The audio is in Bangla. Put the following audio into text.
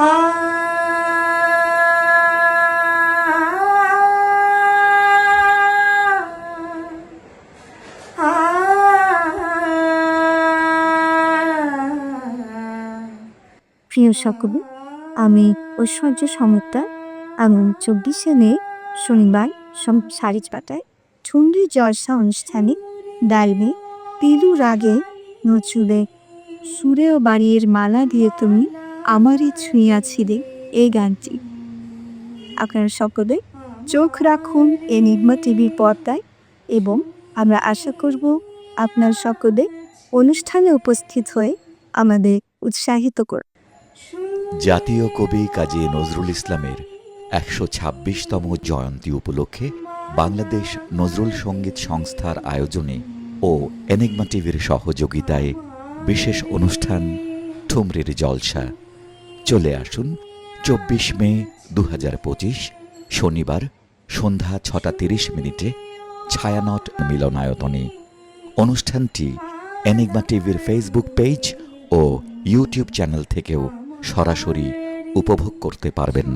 প্রিয় সকলে, আমি ঐশ্বর্য সমুদ্র এবং চব্বিশে মে, শনিবার সাড়ে ছটায় ঠুন্ডি জলসা অনুষ্ঠানে ডালবে পিলু রাগে নচুলে সুরে ও বাড়ির মালা দিয়ে তুমি আমারই ছুঁয়াছিলে এই গানটি। আপনারা সকলে চোখ রাখুন এই নির্মা টিভির পর্দায় এবং আমরা আশা করব আপনার সকলে অনুষ্ঠানে উপস্থিত হয়ে আমাদের উৎসাহিত করুন জাতীয় কবি কাজী নজরুল ইসলামের একশো ছাব্বিশতম জয়ন্তী উপলক্ষে বাংলাদেশ নজরুল সংগীত সংস্থার আয়োজনে ও এনেগমা টিভির সহযোগিতায় বিশেষ অনুষ্ঠান ঠুমরির জলসা। চলে আসুন চব্বিশ মে দু হাজার পঁচিশ, শনিবার, সন্ধ্যা ছটা তিরিশ মিনিটে ছায়ানট মিলনায়তনে। অনুষ্ঠানটি এনিগমা টিভির ফেসবুক পেজ ও ইউটিউব চ্যানেল থেকেও সরাসরি উপভোগ করতে পারবেন।